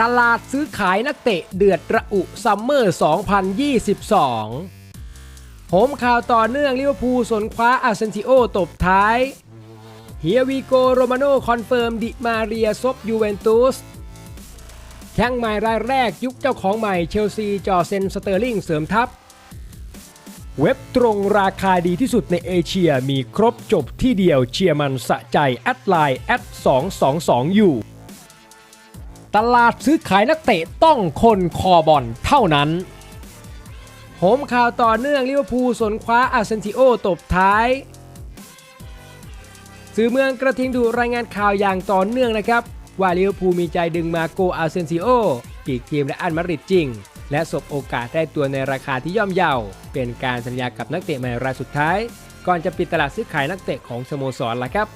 ตลาดซื้อขายนักเตะเดือดระอุซัมเมอร์ 2022 โหมข่าวต่อเนื่องลิเวอร์พูลสนคว้าอาร์เซนติโอตบท้ายเฮียวีโกโรมาโนคอนเฟิร์มดิมาเรียซบยูเวนตุสแข้งใหม่รายแรกยุคเจ้าของใหม่เชลซีจอเซนสเตอร์ลิงเสริมทัพ เว็บตรงราคาดีที่สุดในเอเชียมีครบจบที่เดียวเชียร์มันสะใจ แอดไลน์แอด222อยู่ ตลาดซื้อขายนักเตะต้องคนคอบอลเท่านั้นโหมข่าวต่อเนื่องลิเวอร์พูลสนคว้าอาร์เซนติโอตบท้ายสื่อเมืองกระทิงดูรายงานข่าวอย่างต่อเนื่องนะครับ ว่าลิเวอร์พูลมีใจดึงมาโกอาร์เซนซิโอปีกทีมและอันมาดริดจริง และสบโอกาสได้ตัวในราคาที่ย่อมเยาเป็นการสัญญากับนักเตะใหม่รายสุดท้าย ก่อนจะปิดตลาดซื้อขายนักเตะของสโมสรละครับ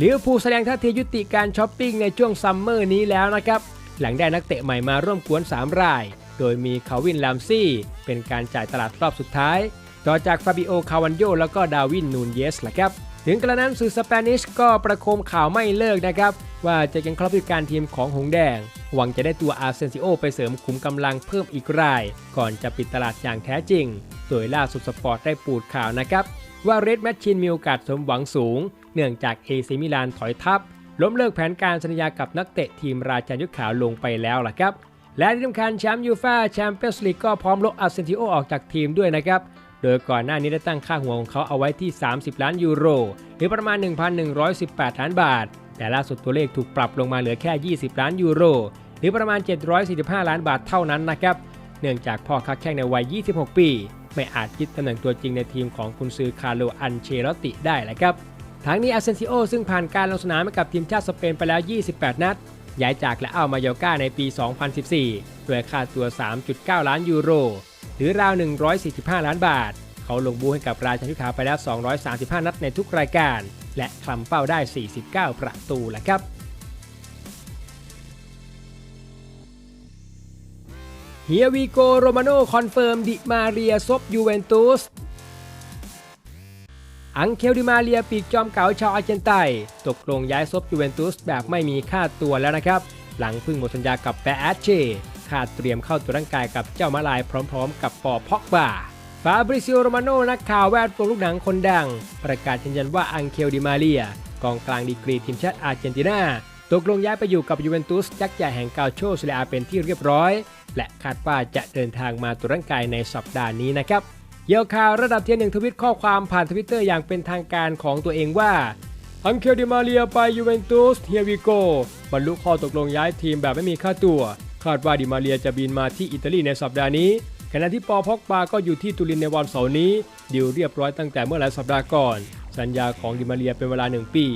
ลิเวอร์พูลแสดงท่าทียุติการช้อปปิ้งในช่วงซัมเมอร์นี้แล้วนะครับ หลังได้นักเตะใหม่มาร่วมกวน 3 ราย โดยมีคาวินลามซี่ เป็นการจ่ายตลาดรอบสุดท้าย ต่อจากฟาบิโอคาวันโยแล้วก็ดาวินนูนเยสแหละครับ ถึงกระนั้นสื่อสเปนิชก็ประโคมข่าวไม่เลิกนะครับ ว่าจะยังครอบผู้การทีมของหงแดง หวังจะได้ตัวอาร์เซนซิโอไปเสริมขุมกำลังเพิ่มอีกราย ก่อนจะปิดตลาดอย่างแท้จริง โดยล่าสุดสปอร์ตได้ปูดข่าวนะครับว่าเรดแมชชินมีโอกาสสมหวังสูง เนื่องจากเอซิมิลานถอยทัพ ล้มเลิกแผนการสัญญากับนักเตะทีมราชายุทธขาวลงไปแล้วล่ะครับ และที่สำคัญแชมป์ยูฟ่าแชมเปี้ยนส์ลีกก็พร้อมลบอาร์เซนติโอออกจากทีมด้วยนะครับ โดยก่อนหน้านี้ได้ตั้งค่าหัวของเขาเอาไว้ที่ 30 ล้านยูโร หรือประมาณ 1,118 ล้านบาท แต่ล่าสุดตัวเลขถูกปรับลงมาเหลือแค่ 20 ล้านยูโร หรือประมาณ 745 ล้านบาทเท่านั้นนะครับ เนื่องจากพ่อค้าแข้งในวัย 26 ปี ไม่อาจยึดตำแหน่งตัวจริงในทีมของคุณซือคาร์โลอันเชลติได้แหละครับ ทั้งนี้อาเซนซิโอซึ่งผ่านการลงสนามให้กับทีมชาติสเปนไปแล้ว 28 นัด ย้ายจากและเอามาโยก้าในปี 2014 ด้วยค่าตัว 3.9 ล้านยูโร หรือราว 145 ล้านบาท เขาลงบูให้กับราชานุขาวไปแล้ว 235 นัดในทุกรายการ และคลำเป้าได้ 49 ประตูแหละครับเฮียวีโกโรมาโนคอนเฟิร์มดิมาเรียซบยูเวนตุส อังเคลดิมาเลียปีกจอมเก๋าชาวอาร์เจนไตนตกลงย้ายซบยูเวนตุสแบบไม่มีค่าตัวแล้วนะครับ หลังพิ่งหมดสัญญากับแปแอชเชคาดเตรียมเข้าตัวร่างกายกับเจ้ามาลายพร้อมๆ กับปอพ็อกบาฟาบริซิโอโรมาโนนักข่าวแวดวงลูกหนังคนดัง ประกาศยืนยันว่าอังเคลดิมาเลียกองกลางดีกรีทีมชาติอาร์เจนตินาตกลงย้ายไปอยู่กับยูเวนตุสยักษ์ใหญ่แห่งกาโชซิเลอาเป็นที่เรียบร้อย และคาดว่าจะเดินทางมาตัวร่างกายในสัปดาห์นี้นะครับ เยี่ยวข่าวระดับเทียนหนึ่งทวิตข้อความผ่านทวิตเตอร์อย่างเป็นทางการของตัวเองว่าอังเคลดิมาเลียไปยูเวนตุสเฮียวิโกบรรลุข้อตกลงย้ายทีมแบบไม่มีค่าตัว คาดว่าดิมาเลียจะบินมาที่อิตาลีในสัปดาห์นี้ ขณะที่ปอพอกบาก็อยู่ที่ตุรินในวันเสาร์นี้ดิวเรียบร้อยตั้งแต่เมื่อหลายสัปดาห์ก่อน สัญญาของดิมาเลียเป็นเวลา 1 ปี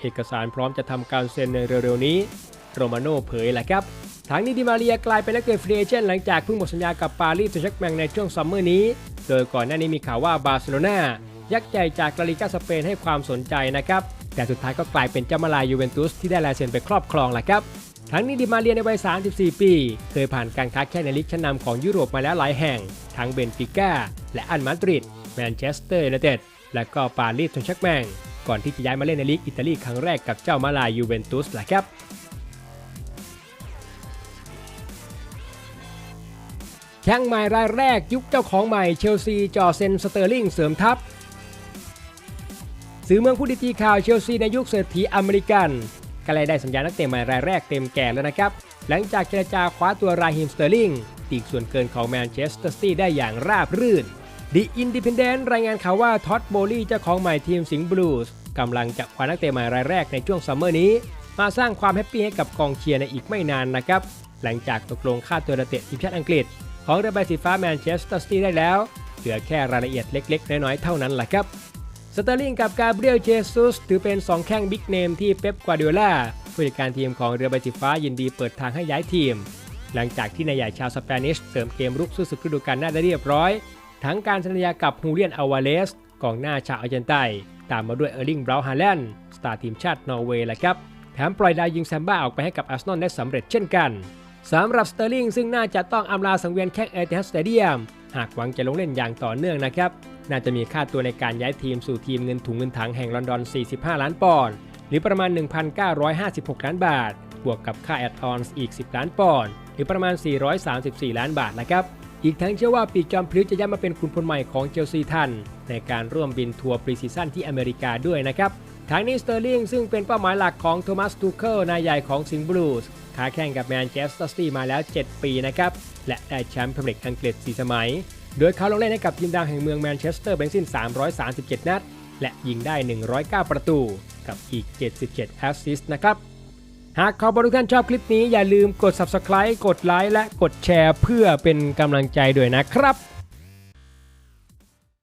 เอกสารพร้อมจะทำการเซ็นในเร็วๆนี้ โรมาโน่เผยแหละครับทั้งนี้ดิมาเรียกลายเป็นนักเตะฟรีเอเจนต์หลังจากเพิ่งหมดสัญญากับปารีสแซงต์แชร์แมงในช่วงซัมเมอร์นี้ โดยก่อนหน้านี้มีข่าวว่าบาร์เซโลนายักษ์ใหญ่จากลาลิกาสเปนให้ความสนใจนะครับ แต่สุดท้ายก็กลายเป็นเจ้ามาลายยูเวนตุสที่ได้ลายเซ็นไปครอบครองแหละครับ ทั้งนี้ดิมาเรียในวัย 34 ปี เคยผ่านการค้าแข่งในลีกชั้นนำของยุโรปมาแล้วหลายแห่ง ทั้งเบนฟิก้าและอันมาดริดแมนเชสเตอร์ยูไนเต็ดและก็ปารีสแซงต์แชร์แมงก่อนที่จะย้ายมาเล่นในลีกอิตาลีครั้งแรกกับเจ้ามาลายยูเวนตุสแหละครับ แข้งใหม่รายแรกยุคเจ้าของใหม่เชลซีจอเซนสเตอร์ลิงเสริมทัพสื่อเมืองผู้ดีตีข่าวเชลซีในยุคเศรษฐีอเมริกันก็เลยได้สัญญานักเตะใหม่รายแรกเต็มแก่แล้วนะครับ หลังจากเจรจาคว้าตัวราฮิมสเตอร์ลิงปีกส่วนเกินของแมนเชสเตอร์ซิตี้ได้อย่างราบรื่นดีอินดิพเดนต์รายงานข่าวว่าท็อตโบลี่เจ้าของใหม่ทีมสิงห์บลูส์กำลังจะคว้านักเตะใหม่รายแรกในช่วงซัมเมอร์นี้ มาสร้างความแฮปปี้ให้กับกองเชียร์ในอีกไม่นานนะครับ หลังจากตกลงค่าตัวนักเตะทีมชาติอังกฤษ ของเรือใบสีฟ้าแมนเชสเตอร์ซิตี้ได้แล้ว เหลือแค่รายละเอียดเล็ก ๆ น้อยๆเท่านั้นแหละครับสเตอร์ลิงกับกาเบรียลเจซุสถือเป็น 2 แข้งบิ๊กเนมที่เป๊ปกวาร์ดิโอลาผู้จัดการทีมของเรือใบสีฟ้ายินดีเปิดทางให้ย้ายทีม หลังจากที่นายใหญ่ชาวสเปนิชเสริมเกมรุกสู้ศึกฤดูกาลหน้าได้เรียบร้อย ทั้งการสัญญากับฮูเลียนอาวาเลสกองหน้าชาวอาร์เจนไตนตามมาด้วยเออร์ลิงบราวน์ฮาแลนด์สตาร์ทีมชาตินอร์เวย์แหละครับแถมปล่อยดาวยิงแซมบ้าออกไปให้กับอาร์เซนอลได้สำเร็จเช่นกัน สำหรับสเตอร์ลิงซึ่งน่าจะต้องอำลาสังเวียนแข้งเอเทฮัสสเตเดียมหากหวังจะลงเล่นอย่างต่อเนื่องนะครับ น่าจะมีค่าตัวในการย้ายทีมสู่ทีมเงินถุงเงินถังแห่งลอนดอน 45 ล้านปอนด์หรือประมาณ 1,956 ล้านบาท บวกกับค่าแอดออนอีก 10 ล้านปอนด์หรือประมาณ 434 ล้านบาทนะครับอีกทั้งเชื่อว่าปีจอมพลิ้วจะย้ายมาเป็นขุนพลใหม่ของเชลซีทันในการร่วมบินทัวร์ปรีซีซั่นที่อเมริกาด้วยนะครับทางนี้สเตอร์ลิงซึ่งเป็นเป้าหมายหลักของโทมัสทูเคิลนายใหญ่ของสิงห์บลูส ค้าแข่งกับแมนเชสเตอร์ซิตี้มาแล้ว 7 ปีนะครับ และได้แชมป์พรีเมียร์ลีกอังกฤษ 4 สมัย โดยเขาลงเล่นให้กับทีมดังแห่งเมืองแมนเชสเตอร์เป็นสิ้น 337 นัด และยิงได้ 109 ประตูกับอีก 77 แอสซิสต์นะครับ หากขอบทุกท่านชอบคลิปนี้อย่าลืมกด subscribe กดไลค์และกดแชร์เพื่อเป็นกำลังใจด้วยนะครับ